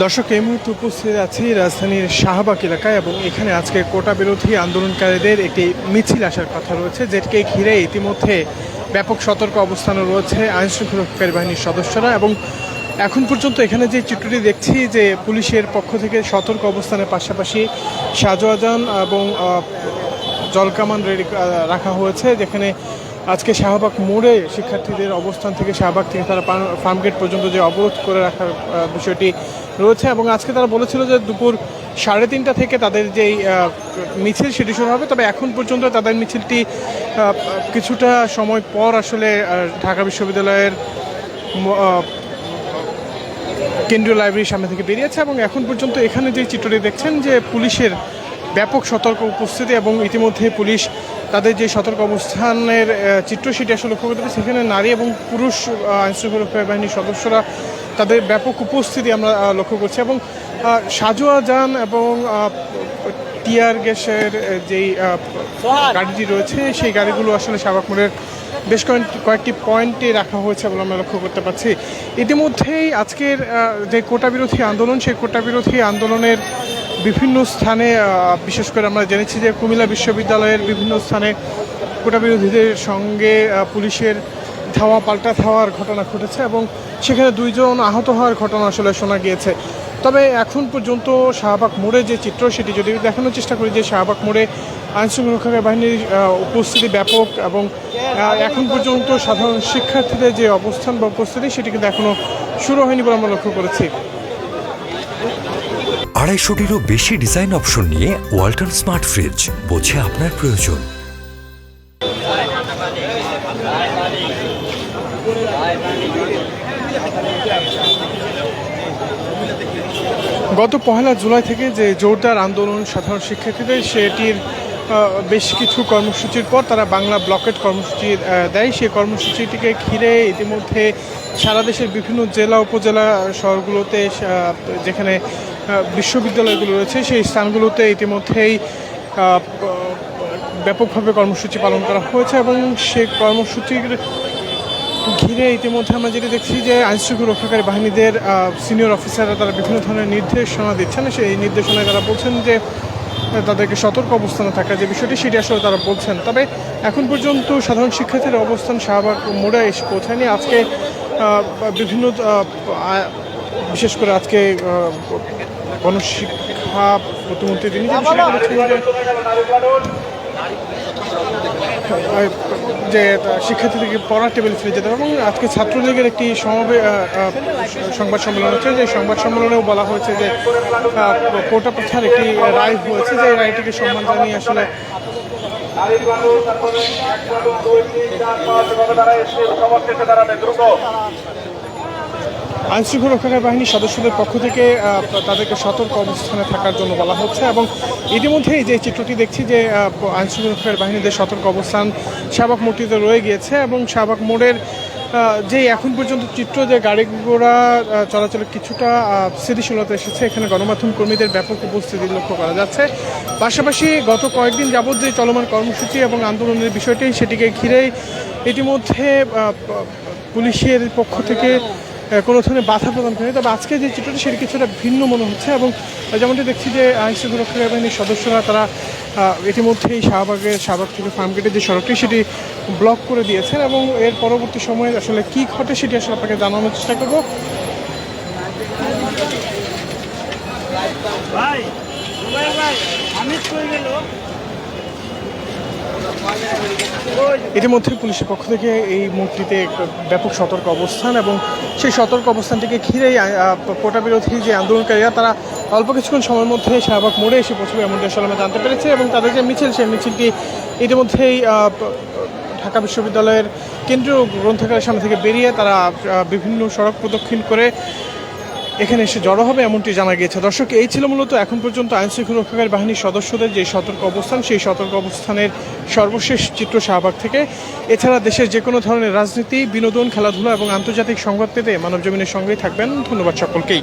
দর্শক, এই মুহূর্তে উপস্থিত আছি রাজধানীর শাহবাগ এলাকায় এবং এখানে আজকে কোটা বিরোধী আন্দোলনকারীদের একটি মিছিল আসার কথা রয়েছে, যেটিকে ঘিরে ইতিমধ্যে ব্যাপক সতর্ক অবস্থানে রয়েছে আইন শৃঙ্খলাকারী বাহিনীর সদস্যরা এবং এখন পর্যন্ত এখানে যে চিত্রটি দেখছি যে পুলিশের পক্ষ থেকে সতর্ক অবস্থানের পাশাপাশি সাজোয়াজান এবং জলকামান রেডি রাখা হয়েছে, যেখানে আজকে শাহবাগ মোড়ে শিক্ষার্থীদের অবস্থান থেকে শাহবাগ থেকে তারা ফার্মগেট পর্যন্ত যে অবরোধ করে রাখার বিষয়টি রয়েছে এবং আজকে তারা বলেছিল যে দুপুর সাড়ে তিনটা থেকে তাদের যেই মিছিল সেটি শুরু হবে। তবে এখন পর্যন্ত তাদের মিছিলটি কিছুটা সময় পর আসলে ঢাকা বিশ্ববিদ্যালয়ের কেন্দ্রীয় লাইব্রেরির সামনে থেকে বেরিয়েছে এবং এখন পর্যন্ত এখানে যে চিত্রটি দেখছেন যে পুলিশের ব্যাপক সতর্ক উপস্থিতি এবং ইতিমধ্যে পুলিশ তাদের যে সতর্ক অবস্থানের চিত্র সেটি আসলে লক্ষ্য করতে সেখানে নারী এবং পুরুষ আইনশৃঙ্খলা বাহিনীর সদস্যরা তাদের ব্যাপক উপস্থিতি আমরা লক্ষ্য করছি এবং সাজোয়া যান এবং টিয়ার গ্যাসের যেই গাড়িটি রয়েছে, সেই গাড়িগুলো আসলে শাহবাগ মোড়ের বেশ কয়েকটি পয়েন্টে রাখা হয়েছে বলে আমরা লক্ষ্য করতে পারছি। ইতিমধ্যেই আজকের যে কোটা বিরোধী আন্দোলন, সেই কোটা বিরোধী আন্দোলনের বিভিন্ন স্থানে বিশেষ করে আমরা জেনেছি যে কুমিল্লা বিশ্ববিদ্যালয়ের বিভিন্ন স্থানে কোটা বিরোধীদের সঙ্গে পুলিশের ধাওয়া, পাল্টা ধাওয়ার ঘটনা ঘটেছে এবং সেখানে দুইজন আহত হওয়ার ঘটনা আসলে শোনা গিয়েছে। তবে এখন পর্যন্ত শাহবাগ মোড়ে যে চিত্র, সেটি যদি দেখানোর চেষ্টা করি যে শাহবাগ মোড়ে আইনশৃঙ্খলা বাহিনীর উপস্থিতি ব্যাপক এবং এখন পর্যন্ত সাধারণ শিক্ষার্থীদের যে অবস্থান বা উপস্থিতি সেটি কিন্তু এখনও শুরু হয়নি বলে আমরা লক্ষ্য করেছি। আড়াইশোটিরও বেশি ডিজাইন অপশন নিয়ে ওয়ালটন স্মার্ট ফ্রিজ বোঝে আপনার প্রয়োজন। গত পহেলা জুলাই থেকে যে জোরদার আন্দোলন সাধারণ শিক্ষার্থীদের, সেটির বেশ কিছু কর্মসূচির পর তারা বাংলা ব্লকেট কর্মসূচি দেয়। সেই কর্মসূচিটিকে ঘিরে ইতিমধ্যে সারা দেশের বিভিন্ন জেলা, উপজেলা শহরগুলোতে যেখানে বিশ্ববিদ্যালয়গুলো রয়েছে, সেই স্থানগুলোতে ইতিমধ্যেই ব্যাপকভাবে কর্মসূচি পালন করা হয়েছে এবং সে কর্মসূচির ঘিরে ইতিমধ্যে আমরা যেটা দেখছি যে আইনশৃঙ্খলা রক্ষাকারী বাহিনীদের সিনিয়র অফিসাররা তারা বিভিন্ন ধরনের নির্দেশনা দিচ্ছেন। সেই নির্দেশনায় তারা বলছেন যে তাদেরকে সতর্ক অবস্থানে থাকা যে বিষয়টি, সেটি আসলে তারা বলছেন। তবে এখন পর্যন্ত সাধারণ শিক্ষার্থীর অবস্থান শাহবাগ মোড়ে এসে পৌঁছায়নি। আজকে বিভিন্ন বিশেষ করে আজকে গণশিক্ষা প্রতিমন্ত্রী তিনি যে শিক্ষার্থীদেরকে পড়ার টেবিল ফিরে যেতে হবে এবং আজকে ছাত্রলীগের একটি সমাবে সংবাদ সম্মেলন হচ্ছে। যে সংবাদ সম্মেলনেও বলা হয়েছে যে কোটা প্রথার একটি রায় হয়েছে। যে রায়টিকে সম্মান জানিয়ে আসলে দুই তিন চার পাঁচ তারা এসে দাঁড়াবে, দ্রুত। আইনশৃঙ্খলা রক্ষাকারী বাহিনীর সদস্যদের পক্ষ থেকে তাদেরকে সতর্ক অবস্থানে থাকার জন্য বলা হচ্ছে এবং ইতিমধ্যেই যে চিত্রটি দেখছি যে আইনশৃঙ্খলা রক্ষাকারী বাহিনীদের সতর্ক অবস্থান শাহবাগ মোড়টিতে রয়ে গিয়েছে এবং শাহবাগ মোড়ের যে এখন পর্যন্ত চিত্র যে গাড়ি ঘোড়া চলাচলের কিছুটা স্থিতিশীলতা এসেছে, এখানে গণমাধ্যম কর্মীদের ব্যাপক উপস্থিতি লক্ষ্য করা যাচ্ছে। পাশাপাশি গত কয়েকদিন যাবৎ যে চলমান কর্মসূচি এবং আন্দোলনের বিষয়টি, সেটিকে ঘিরেই ইতিমধ্যে পুলিশের পক্ষ থেকে কোনো ধরনের বাধা প্রদান করেনি। তবে আজকে যে চিত্রটি, সেটি কিছুটা ভিন্ন মনে হচ্ছে এবং যেমনটি দেখছি যে আইন শৃঙ্খলা রক্ষা বাহিনীর সদস্যরা তারা ইতিমধ্যেই শাহবাগের শাহবাগ থেকে ফার্মগেটের যে সড়কটি, সেটি ব্লক করে দিয়েছেন এবং এর পরবর্তী সময়ে আসলে কি ঘটে, সেটি আসলে আপনাকে জানানোর চেষ্টা করব। ভাই ভাই আমি গেল ইতিমধ্যে পুলিশের পক্ষ থেকে এই মূর্তিতে ব্যাপক সতর্ক অবস্থান এবং সেই সতর্ক অবস্থানটিকে ঘিরেই কোটা বিরোধী যে আন্দোলনকারীরা, তারা অল্প কিছুক্ষণ সময়ের মধ্যে শাহবাগ মোড়ে এসে পৌঁছবে এমনটি আসলে আমরা জানতে পেরেছি এবং তাদের যে মিছিল, সেই মিছিলটি ইতিমধ্যেই ঢাকা বিশ্ববিদ্যালয়ের কেন্দ্রীয় গ্রন্থাগারের সামনে থেকে বেরিয়ে তারা বিভিন্ন সড়ক প্রদক্ষিণ করে এখানে এসে জড়ো হবে, এমনটি জানা গিয়েছে। দর্শক, এই ছিল মূলত এখন পর্যন্ত আইন শৃঙ্খলা রক্ষাকারী বাহিনীর সদস্যদের যে সতর্ক অবস্থান, সেই সতর্ক অবস্থানের সর্বশেষ চিত্র শাহবাগ থেকে। এছাড়া দেশের যে কোনো ধরনের রাজনীতি, বিনোদন, খেলাধুলা এবং আন্তর্জাতিক সংবাদ পেতে মানব জমিনের সঙ্গেই থাকবেন। ধন্যবাদ সকলকেই।